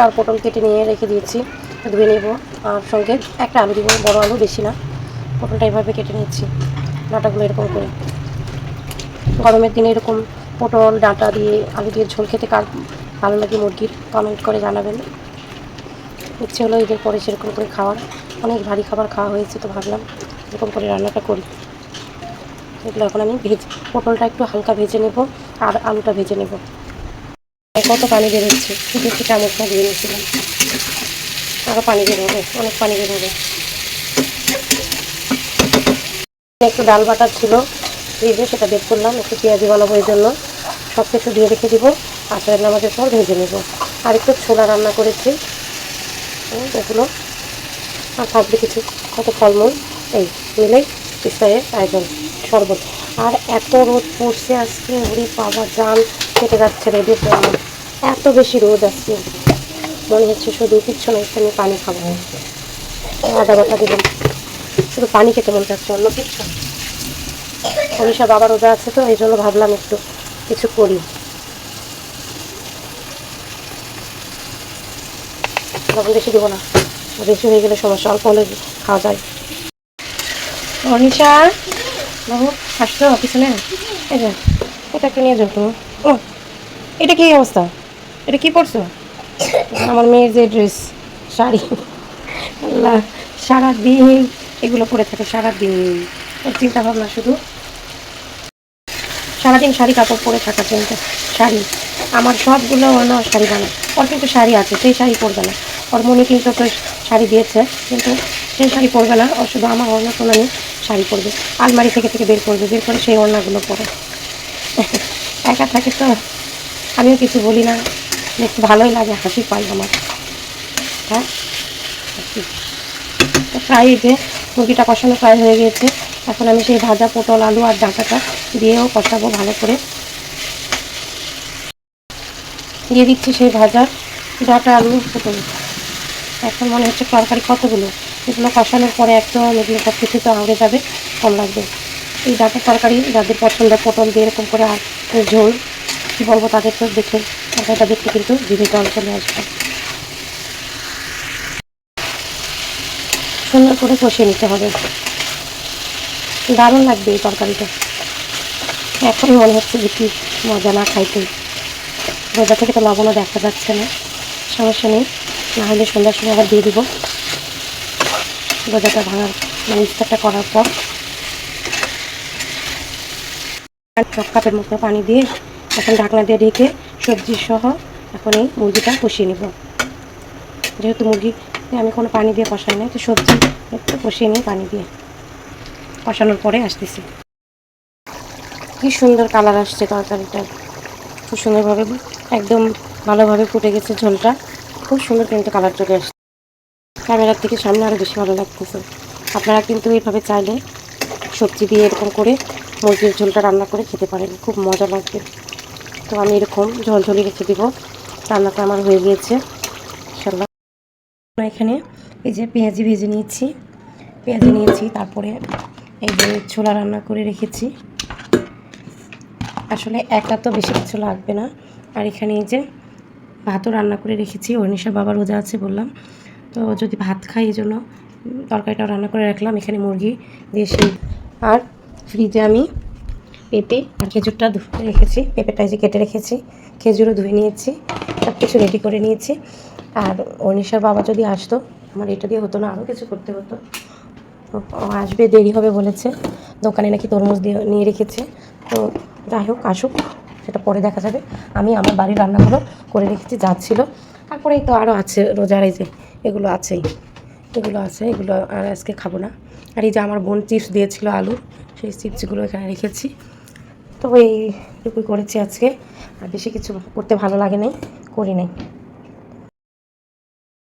ডাঁটা আর পটল কেটে নিয়ে রেখে দিয়েছি, ধুয়ে নেব। আর সঙ্গে একটা আলু দিব, বড় আলু, বেশি না। পটলটা এভাবে কেটে নিচ্ছি, ডাঁটাগুলো এরকম করে। গরমের দিনে এরকম পটল, ডাঁটা দিয়ে আলু দিয়ে ঝোল খেতে কার ভালো লাগে মুরগির? কমেন্ট করে জানাবেন। ইচ্ছে হলো ঈদের পরে সেরকম করে খাওয়ার। অনেক ভারী খাবার খাওয়া হয়েছে তো ভাবলাম এরকম করে রান্নাটা করি। এগুলো এখন আমি ভেজ, পটলটা একটু হালকা ভেজে নেব আর আলুটা ভেজে নেব। কত পানি বেরোচ্ছে শুধু একটু চামচটা দিয়ে নিয়েছিলাম। আরও পানি বের হবে, অনেক পানি বের হবে। একটু ডাল বাটার ছিল ভেজে সেটা বের করলাম, একটু পেঁয়াজি বানাবো এই জন্য। সব কিছু দিয়ে রেখে দিব আচারের নামাজের পর ভেজে নেব। আর একটু ছোলা রান্না করেছি। এগুলো। আর থাকবে কিছু, কত ফলমূল? এই মিলেই ইফতারের আয়োজন, শরবত। আর এত রোদ পড়ছে আজকে, ওরে বাবা, জান। কেটে যাচ্ছে রোদের জন্য। এত বেশি রোদ আজকে। মনে হচ্ছে শুধু কিচ্ছু না আমি পানি খাব। আদা বাটা দেবেন শুধু পানি খেতে মন চাচ্ছে, অন্য কিচ্ছু না। অনিশা বাবা রোজা আছে তো, এই জন্য ভাবলাম একটু কিছু করি। লবণ বেশি দেবো না। বেশি হয়ে গেলে সমস্যা, অল্প হলে খাওয়া যায়। অনিশা বাবু, আসছো পিছনে এই যে, এটা একটু নিয়ে যাও ও এটা কি অবস্থা? এটা কি পরছো? আমার মেয়ের যে ড্রেস শাড়ি, আল্লাহ, সারাদিন এগুলো পরে থাকে, সারাদিন। চিন্তা ভাবনা শুধু সারাদিন শাড়ি, কাপড় পরে থাকা চিন্তা শাড়ি। আমার সবগুলো অন্য শাড়ি বানায়। ওর কিন্তু শাড়ি আছে, সেই শাড়ি পরবে না। ওর মনে কিন্তু তো শাড়ি দিয়েছে, কিন্তু সেই শাড়ি পরবে না। ও শুধু আমার অন্য কোনো শাড়ি পরবে। আলমারি থেকে থেকে বের করবে, বের করে সেই অন্যগুলো পরে। একা থাকে তো? আমিও কিছু বলি না। দেখতে ভালোই লাগে, হাসি পাই আমার। হ্যাঁ? ফ্রাই যে, মুরগিটা কষানো ফ্রাই হয়ে গিয়েছে। এখন আমি সেই ভাজা পটল, আলু আর ডাঁটাটা দিয়েও কষাবো ভালো করে। দিয়ে দিচ্ছি সেই ভাজা ডাঁটা, আলু, পটল। এখন মনে হচ্ছে তরকারি কতগুলো? এগুলো কষানোর পরে একদম এগুলো সব কিছু তো আউড়ে যাবে, কম লাগবে। এই ডাঁটার তরকারি যাদের পছন্দ পটল দিয়ে এরকম করে আর ঝোল, কী বলব তাদের তো দেখে তরকারিটা দেখতে কিন্তু জল চলে আসবে। সুন্দর করে কষিয়ে নিতে হবে। দারুণ লাগবে এই তরকারিটা। এখন মনে হচ্ছে যে কি মজা না খাইতে রোজা থেকে তো লবণও দেখা যাচ্ছে না। সমস্যা নেই। না হলে সন্ধ্যার সময় আবার দিয়ে দিব। রোজাটা ভাঙার মানে ইফতারটা করার পর। এক কাপের মতো পানি দিয়ে এখন ঢাকনা দিয়ে ঢেকে সবজি সহ এখন এই মুরগিটা কষিয়ে নেব। যেহেতু মুরগি আমি কোনো পানি দিয়ে কষাই না তো সবজি একটু কষিয়ে নিই পানি দিয়ে কষানোর পরে আসতেছি। কি সুন্দর কালার আসছে তরকারিটা খুব সুন্দরভাবে, একদম ভালোভাবে ফুটে গেছে ঝোলটা। খুব সুন্দর কিন্তু কালার চলে আসছে। ক্যামেরার থেকে সামনে আরও বেশি ভালো লাগতেছে। আপনারা কিন্তু এইভাবে চাইলে সবজি দিয়ে এরকম করে মুরগির ঝোলটা রান্না করে খেতে পারেন, খুব মজা লাগবে। তো আমি এরকম ঝোল ঝোলি রেখে দিব। রান্নাটা আমার হয়ে গিয়েছে। ইনশাল্লাহ এখানে এই যে পেঁয়াজি ভেজে নিয়েছি। পেঁয়াজি নিয়েছি, তারপরে এই যে ছোলা রান্না করে রেখেছি। আসলে একা তো বেশি কিছু লাগবে না। আর এখানে এই যে ভাতও রান্না করে রেখেছি। অনিশা বাবা রোজা আছে বললাম। তো যদি ভাত খাই এই জন্য তরকারিটাও রান্না করে রাখলাম। এখানে মুরগি দিয়ে আর ফ্রিজে আমি পেঁপে আর খেজুরটা ধুয়ে রেখেছি, পেঁপেটা যে কেটে রেখেছি, খেজুরও ধুয়ে নিয়েছি সব কিছু রেডি করে নিয়েছি। আর অনিশার বাবা যদি আসতো, আমার এটা দিয়ে হতো না আরও কিছু করতে হতো। ও আসবে, দেরি হবে বলেছে। দোকানে নাকি তরমুজ দিয়ে নিয়ে রেখেছে। তো যাই হোক, আসুক, সেটা পরে দেখা যাবে। আমি আমার বাড়ির রান্নাগুলো করে রেখেছি, যা ছিল। তারপরেই তো আরও আছে, রোজার এই যে এগুলো আছেই। এগুলো আছে, এগুলো আর আজকে খাব না। আর এই যে আমার বোন চিপস দিয়েছিল আলু, সেই চিপসগুলো এখানে রেখেছি। তো এইটুকুই করেছি আজকে। আর বেশি কিছু করতে ভালো লাগে নাই করি নাই।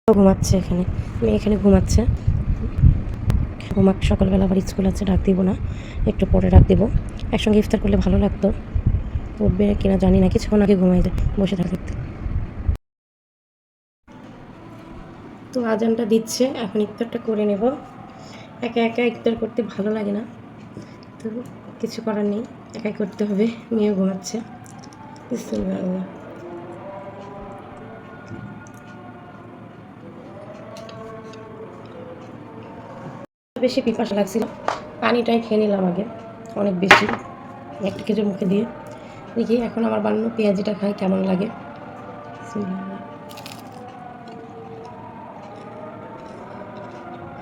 ঘুমাচ্ছে এখানে, মেয়ে এখানে ঘুমাচ্ছে। ঘুমাক সকালবেলা আবার স্কুল আছে, ডাক দিব না, একটু পরে ডাক দিব। একসঙ্গে ইফতার করলে ভালো লাগতো। উঠবে কিনা জানি না, কিছুক্ষণ আগে ঘুমাই যায়, বসে থাকতে। তো আজানটা দিচ্ছে, এখন ইফতারটা করে নেব। একা একা ইফতার করতে ভালো লাগে না, তো কিছু করার নেই, একাই করতে হবে মেয়ে ঘুমাচ্ছে। বিসমুল্লাহ। বেশি পিপাস লাগছিল, পানিটাই খেয়ে নিলাম আগে, অনেক বেশি, একটা কেজি মুখে দিয়ে। দেখি এখন আমার বানানো পেঁয়াজিটা খাই কেমন লাগে।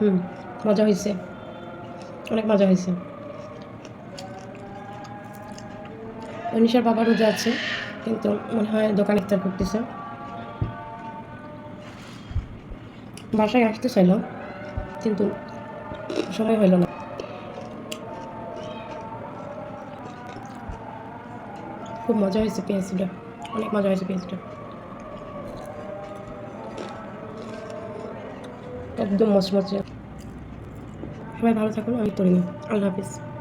হুম, মজা হয়েছে অনেক মজা হয়েছে অনিশার বাবা রোজা আছে, কিন্তু মনে হয় দোকান ইফতার করতেছে। বাসায় আসতে চাইল, কিন্তু সময় হলো না। খুব মজা হয়েছে পেঁয়াজিটা, অনেক মজা হয়েছে পেঁয়াজিটা। একদম মচমচে। সবাই ভালো থাকুন আমি তরিনি। আল্লাহ হাফিজ।